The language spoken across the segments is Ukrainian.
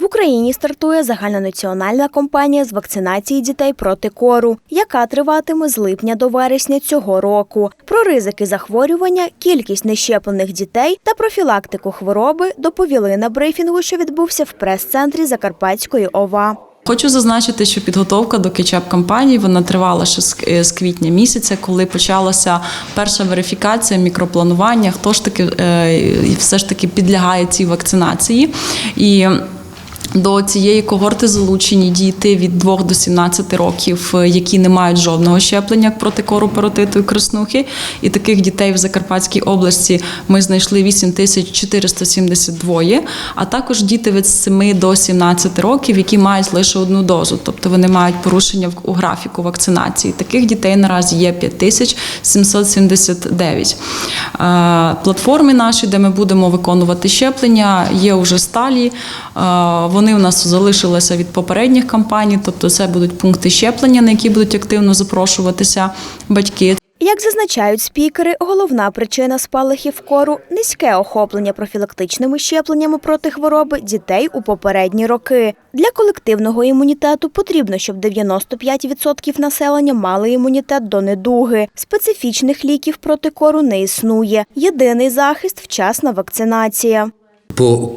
В Україні стартує загальнонаціональна кампанія з вакцинації дітей проти кору, яка триватиме з липня до вересня цього року. Про ризики захворювання, кількість нещеплених дітей та профілактику хвороби доповіли на брифінгу, що відбувся в прес-центрі Закарпатської ОВА. Хочу зазначити, що підготовка до кетчап кампанії вона тривала ще з- е, квітня місяця, коли почалася перша верифікація, мікропланування, хто ж таки е, все ж таки підлягає цій вакцинації. І до цієї когорти залучені діти від 2 до 17 років, е, які не мають жодного щеплення проти кору, паротиту і краснухи. І таких дітей в Закарпатській області ми знайшли 8472, а також діти від 7 до 17 років, які мають лише одну дозу, тобто вони мають порушення у графіку вакцинації. Таких дітей наразі є 5779. Е, Платформи наші, де ми будемо виконувати щеплення, є вже сталі. Е, Вони у нас залишилися від попередніх кампаній, тобто це будуть пункти щеплення, на які будуть активно запрошуватися батьки. Як зазначають спікери, головна причина спалахів кору низьке охоплення профілактичними щепленнями проти хвороби дітей у попередні роки. Для колективного імунітету потрібно, щоб 95% населення мали імунітет до недуги. Специфічних ліків проти кору не існує. Єдиний захист вчасна вакцинація. По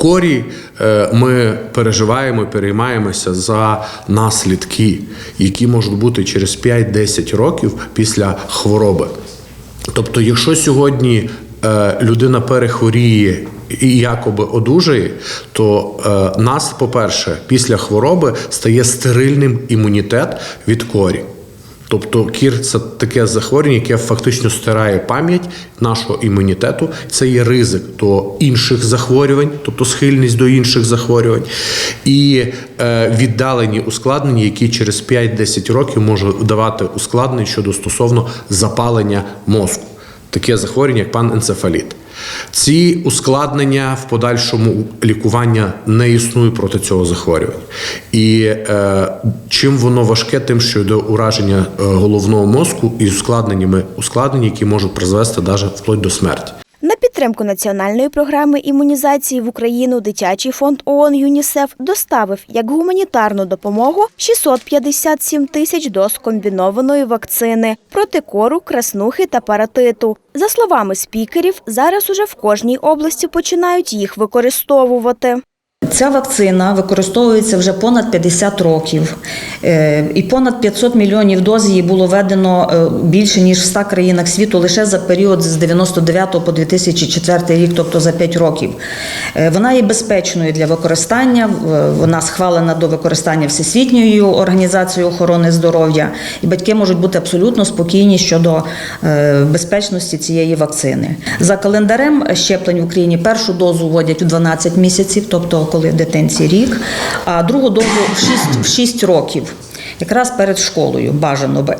корі е, ми переживаємо переймаємося за наслідки, які можуть бути через 5-10 років після хвороби. Тобто, якщо сьогодні е, людина перехворіє і якоби одужає, то е, нас, по-перше, після хвороби стає стерильним імунітет від корі. Тобто кір це таке захворювання, яке фактично стирає пам'ять нашого імунітету. Це є ризик до інших захворювань, тобто схильність до інших захворювань, і е, віддалені ускладнення, які через 5-10 років можуть давати ускладнення щодо стосовно запалення мозку. Таке захворювання, як паненцефаліт. Ці ускладнення в подальшому лікування не існує проти цього захворювання. І е, чим воно важке, тим, що йде ураження е, головного мозку і ускладненнями ускладнення, які можуть призвести навіть вплоть до смерті. На підтримку національної програми імунізації в Україну дитячий фонд ООН ЮНІСЕФ доставив як гуманітарну допомогу 657 тисяч доз комбінованої вакцини проти кору, краснухи та паратиту. За словами спікерів, зараз уже в кожній області починають їх використовувати. Ця вакцина використовується вже понад 50 років, Е, і понад 500 мільйонів доз її було введено е, більше ніж в 100 країнах світу лише за період з 99 по 2004 рік, тобто за 5 років. Е, Вона є безпечною для використання. Вона схвалена до використання Всесвітньою організацією охорони здоров'я, і батьки можуть бути абсолютно спокійні щодо безпечності цієї вакцини. За календарем щеплень в Україні першу дозу вводять у 12 місяців, тобто коли дитинці рік, а другу дозу в 6, в 6 років. Якраз перед школою бажано би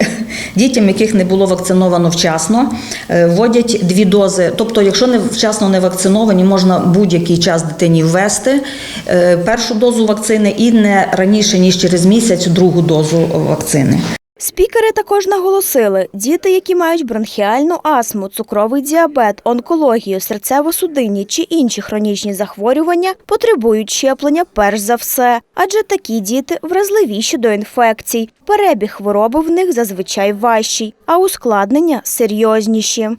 дітям, яких не було вакциновано вчасно, е, вводять дві дози. Тобто, якщо не вчасно не вакциновані, можна будь-який час дитині ввести е, першу дозу вакцини і не раніше ніж через місяць другу дозу вакцини. Спікери також наголосили, діти, які мають бронхіальну астму, цукровий діабет, онкологію, серцево-судинні чи інші хронічні захворювання, потребують щеплення перш за все, адже такі діти вразливіші до інфекцій. Перебіг хвороби в них зазвичай важчий, а ускладнення серйозніші.